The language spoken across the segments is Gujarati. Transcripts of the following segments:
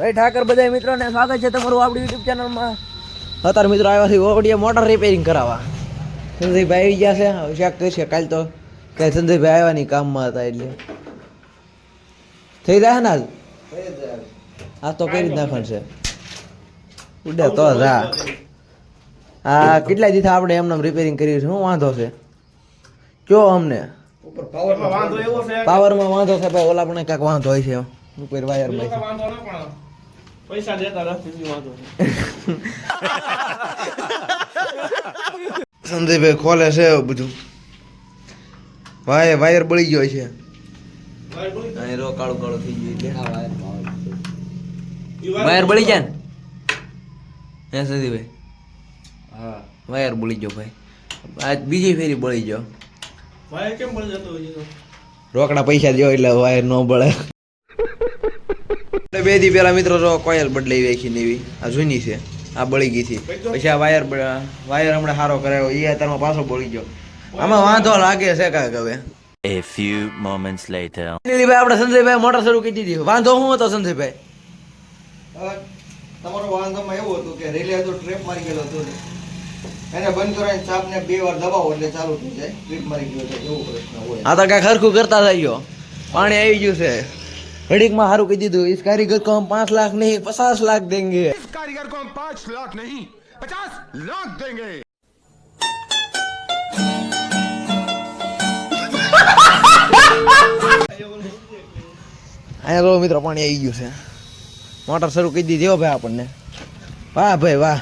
ભાઈ ઠાકર બધા મિત્રોને સ્વાગત છે તમારું આપણી યુટ્યુબ ચેનલમાં અત્યારે મિત્રો આવ્યા છે ઓવડિયા મોટર રિપેરિંગ કરાવવા. સંજયભાઈ આવી ગયા છે. હવે શેક કરશે કાલ તો કઈ સંજયભાઈ આવ્યા નહીં કામમાં હતા એટલે. થઈ જાય ને આજ આ તો કરી નાખવાનું છે. ઉડે તો જા આ. કેટલા દિવસ આપણે એમને રિપેરિંગ કર્યું છે? શું વાંધો છે? કયો અમને? પાવરમાં વાંધો છે. ભાઈ. ઓલા પણ કાંઈક વાંધો હોય છે. ઉપર વાયરમાં પૈસા દેતા નથી વાંધો છે. ખોલે છે બધું. વાયર વાયર બળી ગયો છે. વાયર કાળો કાળું થઈ ગયો એટલે હા વાયર બળી જાય ને? હે સંદીપભાઈ હા. વાયર બળી ગયો ભાઈ. આજ બીજી ફેરી બળી ગયો. વાયર કેમ બળી જતો હોય છે રોકડા પૈસા દો એટલે વાયર ન બળે. એટલે બે દી પેલા મિત્રો જો કોયલ બદલાઈ વેખી ને એવી. આ જૂની છે. આ બળી ગઈ હતી પછી આ વાયર વાયર હમણાં સારો કરાયો. એ અત્યારમાં પાછો બળી ગયો. આમાં વાંધો લાગે છે કાંઈક હવે. A few moments later. ભાઈ આપણે સંજયભાઈ મોટર શરૂ કરી દીધી. વાંધો શું હતો સંજયભાઈ? તમારો વાંધોમાં એવું હતું કે રેલે તો ટ્રેપ મારી ગયેલો હતો એને બંધ કરાવીને ચાપને બે વાર દબાવો એટલે ચાલુ થઈ જાય. ટ્રીપ મારી ગયો છે. એવો પ્રશ્ન હોય. આ તો કાંઈ ખરખું કરતા થઈ ગયો પાણી આવી ગયું છે. ઘડીકમાં સારું કહી દીધું इस कारीगर को हम पाँच लाख नहीं पचास लाख देंगे इस कारीगर को हम पाँच लाख नहीं पचास लाख देंगे અહીંયા લો મિત્રો પાણી આવી ગયું છે મોટર શરૂ કરી દીધી હો ભાઈ આપણને વાહ ભાઈ વાહ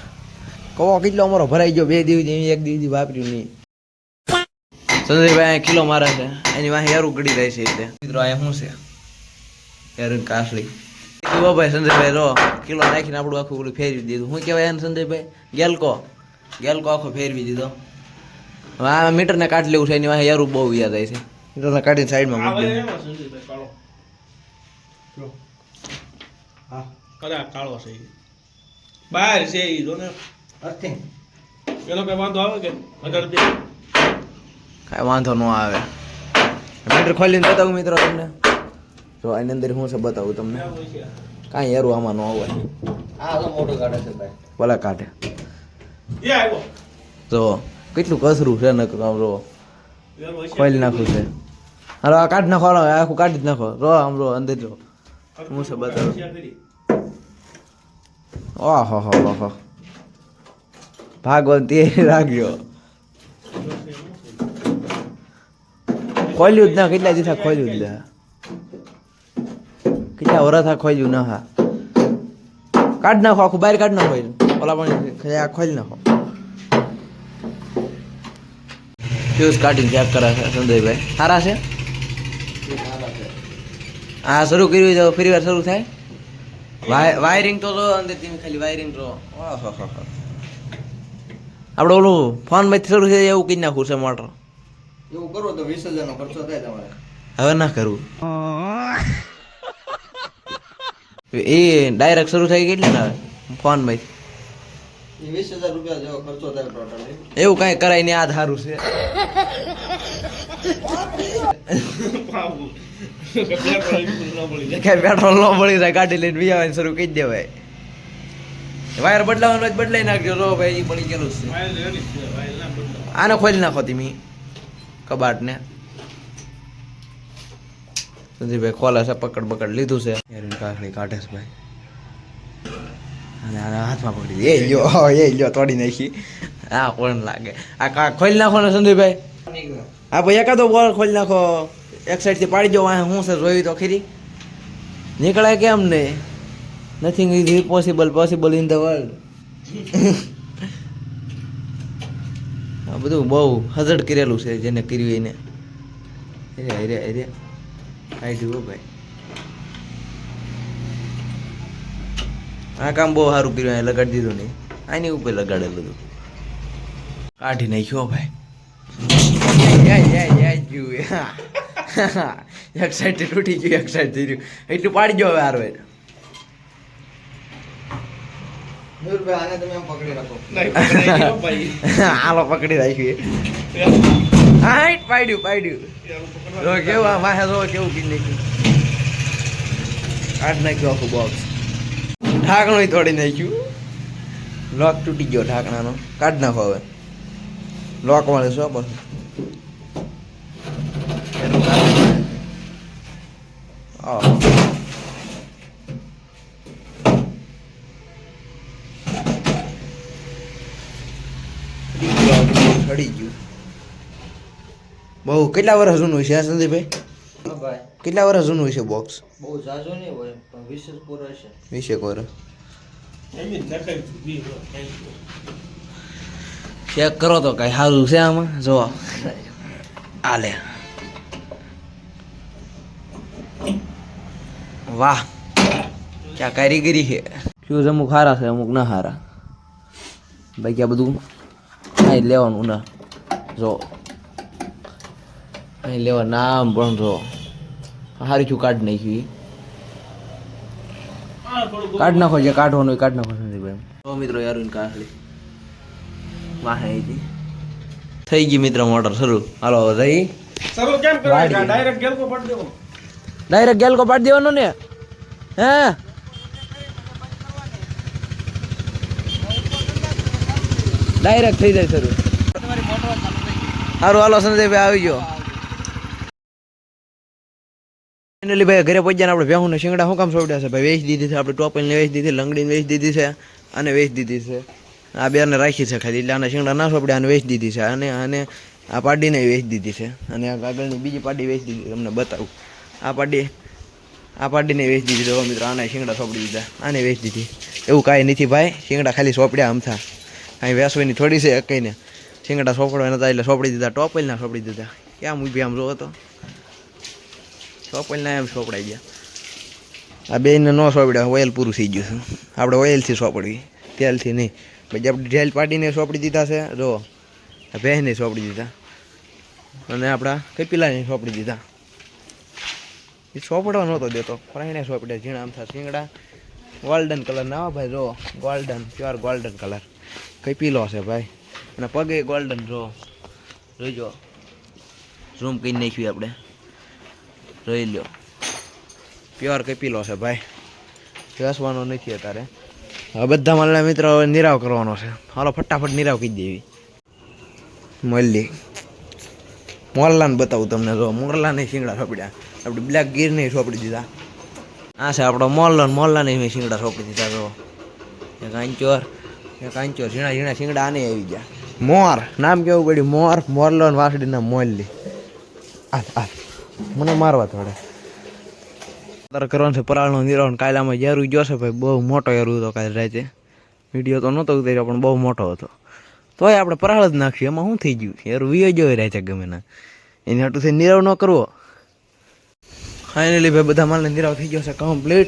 કવો કેટલો અમારો ભરાઈ ગયો બે દિવસ એક દિવસ વાપર્યું નહીં સંજયભાઈ અહીંયા કિલો મારે છે એની વાંહે યારું ગળી રહે છે એટલે મિત્રો અહીંયા શું છે યારું કાસળી. કેવો ભાઈ સંજયભાઈ રો કિલો નાખીને આપણું આખું ઓલું ફેરવી દીધું. શું કહેવાય એને સંજયભાઈ? ગેલકો. ગેલકો આખો ફેરવી દીધો. હવે આ મીટરને કાઢી લેવું છે એની વાંહે યારું બહુ યાદ આવે છે. મીટરને કાઢીને સાઈડમાં મૂકી દીધું. હા. કદાચ કાળો છે બહાર છે ઈ જો ને. અર્થિંગ એનો કઈ વાંધો આવે કે? અગર કાંઈ વાંધો ન આવે. મીટર ખોલીને બતાવું મિત્રો તમને. જો આની અંદર શું છે બતાવું તમને? કાંઈ યારું આમાં ન હોય. આ કાઢે તો ભલે કાઢે. એ કેટલું કસરું છે ને આમ રો એનો છે. ખોલી નાખું છે. હાલો આ કાઢ નાખો હાલો, આખું કાઢી જ નાખો. રો આમ રો અંદર જો. હું છે બતાવું? ઓહો હો હો હો. ભાગવન તે રાખ્યો ખોલ્યું જ ના કેટલા દિવસ ખોલ્યું જ ના? કેટલા વરસ ખોઈ જુ ના હા કાઢ નાખો આખું બહાર કાઢ નાખો. ઓલા પણ આ ખોલી નાખો. ફ્યુઝ કાઢીને ચેક કરે છે સંજયભાઈ સારા છે? હા શરૂ કર્યું તો ફરી વાર શરૂ થાય? વાય- વાયરિંગ તો અંદર તમે ખાલી વાયરિંગ તો. આપણે ઓલું ફોનમાંથી શરૂ થાય એવું કઈ નાખવું છે મોટર. એવું કરો તો વીસ હજારનો ખર્ચો થાય તમારે. હવે ના કરવું એ ડાયરેક્ટ શરૂ થઈ કેટલી ના ફોન ભાઈ વીસ હજાર રૂપિયા જેવો ખર્ચો થાય ટોટલ એવું કઈ કરાય નહીં આ ધારું સારું છે. ન. કાંઈ પેટ્રોલ ન મળી જાય ગાડી લઈને વિયાવાની શરૂ કરી દેવાય. વાયર બદલાવાનો જ બદલાઈ નાખજો રો ભાઈ એ પડી ગયેલું છે. વાયર રેડી છે, વાયર ના બદલાવા. આને ખોલી નાખો તમે કબાટને. સંજીભાઈ ખોલા છે, પકડ પકડ લીધું છે. યાર કાકડી કાઢે છે ભાઈ. અને આને હાથમાં પકડી. એ લ્યો એ લ્યો, તોડી નાખી. આ કોણ લાગે? આ કા ખોલી નાખો ને સંદીપભાઈ. હા, ભાઈ, એકાદો બોલ ખોલી નાખો. એક સાઈડથી પાડી દો, વાંહે શું છે જોયું તો ખરી. નીકળાય કેમ ને? Nothing is impossible possible in the world આ બધું બહુ હઝડ કરેલું છે, જેને કર્યું એને. અરે અરે અરે. કાઢ્યું જુઓ ભાઈ. આ કામ બહુ સારું કર્યું અહીંયા લગાડી દીધું નહીં. આની ઉપર લગાડેલું હતું. કાઢી નાખ્યો ભાઈ. યા, યા, યા, જ્યું. એક સાઈડ તૂટી ગયું એક સાઈડ થઈ રહ્યું એટલું પાડી ગયો હવે હારો એને. આને તમે પકડી રાખો. નહીં, પકડાઈ ગયો ભાઈ. હાલો પકડી રાખ્યું હાઈટ પાડ્યું પાડ્યું યાર, પકડવા જો કેવું આ વાહે જો કેવું કીધી નાખ્યું કાઢ નાખ્યું આખું બોક્સ ઢાંકણું તોડી નાખ્યું લોક તૂટી ગયો ઢાંકણાનો કાઢ નાખો હવે લોક વાળે શું પર એનું કાઢી નાખ. આહ. સડી ગયું આપણું, સડી ગયું બહુ કેટલા વર્ષ જૂનું છે આ સંદીપભાઈ? ભાઈ. કેટલા વર્ષ જૂનું છે બોક્સ બહુ ઝાઝો નહીં હોય પણ વીસ વીસેક વર્ષ. છે, જો, thank ચેક કરો તો કઈ સારું છે આમાં? જો. આલે. વાહ. ક્યાં કારીગરી છે? ફ્યુઝ અમુક સારા છે અમુક ના સારા બાકી આ બધું હા લેવાનું ના. જો. અહીં લેવા નામ પણ જો. સારું છું કાઢ નાખ્યું ઈ. આ થોડું કાઢ નાખો જે કાઢવાનું હોય કાઢ નાખો સંદીપભાઈ તો મિત્રો યાર કાઢલી વાહ થઈ ગઈ મિત્ર મોટર શરૂ. હાલો રહી થઈ. કેમ કરે વાડી. ડાયરેક્ટ ગેલકો પડી દેવો. ડાયરેક્ટ ગેલકો પાડી દેવાનો ને? હે? ડાયરેક્ટ થઈ જાય શરૂ. સારું હાલો સંજયભાઈ આવી ગયો. ફાઇનલી ભાઈ, ઘરે પહોંચ્યા આપણે ભેહું ને શિંગડા શું કામ સોડ્યા છે? ભાઈ વેચી દીધી છે, આપણે ટોપલને વેચી દીધી, લંગડીને વેચી દીધી છે અને વેચી દીધી છે. આ બેને રાખી છે ખાલી, એટલે આને શિંગડા ના સોપડ્યા અને વેચી દીધી છે. અને અને આ પાડીને વેચી દીધી છે. અને આ આગળની બીજી પાડી વેચી દીધી તમને બતાવું. આ પાડી, આ પાડીને વેચી દીધી તો મિત્રો, આને શિંગડા સોપડી દીધા. આને વેચી દીધી. એવું કાંઈ નથી ભાઈ, શિંગડા ખાલી સોપડ્યા અમથા અહીં વેસવાની થોડી છે કઈને શિંગડા સોપડવા નતા એટલે સોપડી દીધા, ટોપલના સોપડી દીધા. કેમ ઊભી આમ જોવો તો? સોપલના એમ સોપડાઈ ગયા. આ બેને ન સોપડ્યા ઓઇલ પૂરું થઈ ગયું છે. આપણે ઓઇલથી સોંપડવી તેલથી નહીં. પછી આપણે ઢેલ પાડીને સોપડી દીધા છે, જો, આ સોંપડી સોપડી દીધા. અને આપણા કપિલાને સોપડી દીધા. એ સોપડવા નહોતો દેતો, પણ એને સોપડ્યા, ઝીણા આમ થાય શીંગડા. ગોલ્ડન કલર ના ભાઈ, જો ગોલ્ડન પ્યોર ગોલ્ડન કલર કપીલો છે ભાઈ. અને પગે ગોલ્ડન જો જોઈજો ઝૂમ કરી નાખ્યું આપણે. જોઈ લ્યો. પ્યોર કપીલો છે, ભાઈ. બેસવાનો નથી અત્યારે. હવે બધા મારા મિત્રો હવે નિરાવ કરવાનો છે. હાલો, ફટાફટ નિરાવ કરી દેવી. મળી મોરલાને બતાવું તમને, જો મોરલાને શિંગડા સોપડ્યા. આપણે બ્લેક ગીરને સોપડી દીધા. આ છે આપણો મોરલો મોરલાને મેં શિંગડા સોપડી દીધા, જો. એક આંચોર એક આંચોર. ઝીણા ઝીણા શિંગડા આને આવી ગયા. મોર. નામ કેવું પડ્યું? મોર. મોરલો વાસડીના મોરલી આ આ મને મારવા થોડે કરવાનું છે પરાળનો નિરાવણ કાયલામાં યારું જોશે ભાઈ, બહુ મોટો યારું હતો કાલે રાતે. વીડિયો તો નહોતો ઉતાર્યો, પણ બહુ મોટો હતો. તોય આપણે પરાળ જ નાખ્યું એમાં શું થઈ ગયું? યારું વિયો જોઈ રાતે ગમે ના. એની હાટું થઈ નિરાવ ન કરવો. ફાઇનલી ભાઈ, બધા માલને નિરાવ થઈ ગયો છે કમ્પ્લીટ